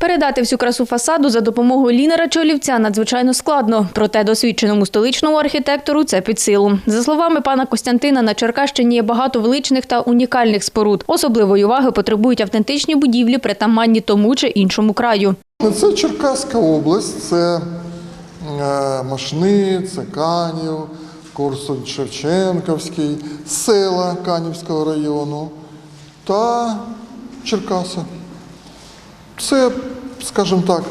Передати всю красу фасаду за допомогою лінера чи олівця надзвичайно складно. Проте досвідченому столичному архітектору це під силу. За словами пана Костянтина, на Черкащині є багато величних та унікальних споруд. Особливої уваги потребують автентичні будівлі, притаманні тому чи іншому краю. Це Черкаська область, це е, Машни, це Канів, Корсунь Шевченківський, села Канівського району та Черкаси. Це, скажімо так,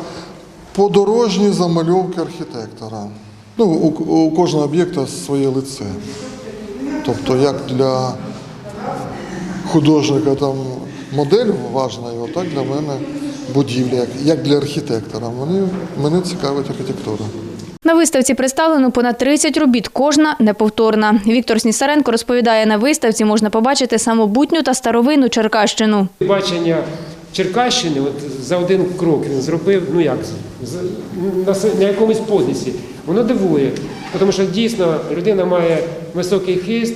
подорожні замальовки архітектора. Ну, у, у кожного об'єкта своє лице. Тобто, як для художника там модель важна його, так для мене будівля, як, як для архітектора. Мені, мене цікавить архітектура. На виставці представлено понад 30 робіт, кожна неповторна. Віктор Снісаренко розповідає, на виставці можна побачити самобутню та старовинну Черкащину. Бачення Черкащини от за один крок він зробив, ну як, на, якомусь подисі. Воно дивує, тому що дійсно людина має високий хист,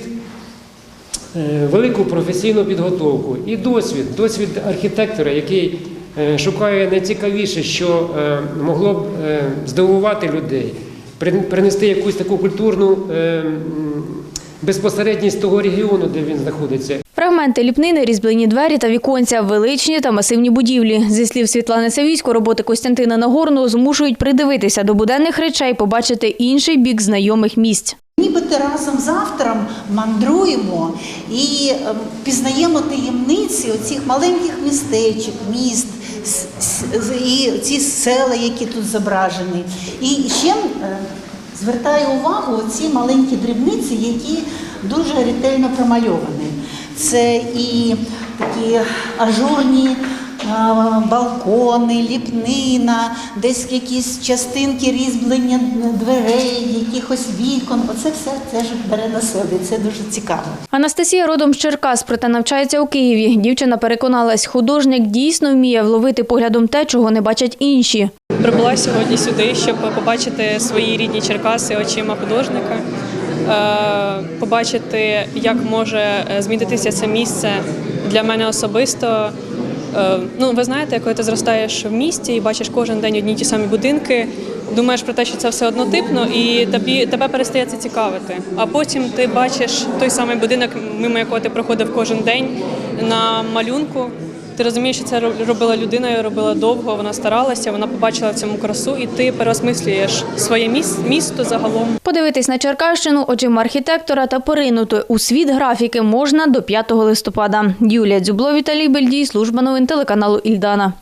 е, велику професійну підготовку і досвід, досвід архітектора, який е, шукає найцікавіше, що е, могло б здивувати людей, принести якусь таку культурну безпосередність того регіону, де він знаходиться. Фрагменти ліпнини, різьблені двері та віконця, величні та масивні будівлі. Зі слів Світлани Савійсько, роботи Костянтина Нагорного змушують придивитися до буденних речей, побачити інший бік знайомих місць. Нібито разом з автором мандруємо і ем, пізнаємо таємниці оцих маленьких містечок, міст і ці села, які тут зображені. І ще е, звертаю увагу ці маленькі дрібниці, які дуже ретельно промальовані. Це і такі ажурні балкони, ліпнина, десь якісь частинки різьблення дверей, якихось вікон. Оце все теж бере на себе. Це дуже цікаво. Анастасія родом з Черкас, проте навчається у Києві. Дівчина переконалась, художник дійсно вміє вловити поглядом те, чого не бачать інші. Прибула сьогодні сюди, щоб побачити свої рідні Черкаси очима художника, е, побачити, як може е, змінитися це місце для мене особисто. Е, Ну, ви знаєте, коли ти зростаєш в місті і бачиш кожен день одні й ті самі будинки, думаєш про те, що це все однотипно, і тобі тебе перестає це цікавити. А потім ти бачиш той самий будинок, мимо якого ти проходив кожен день на малюнку. Ти розумієш, що це робила людина, робила довго, вона старалася, вона побачила в цьому красу, і ти переосмислюєш своє міс- місто загалом. Подивитись на Черкащину очима архітектора та поринути у світ графіки можна до 5 листопада. Юлія Дзюбло, Віталій Бельдій, служба новин телеканалу Ільдана.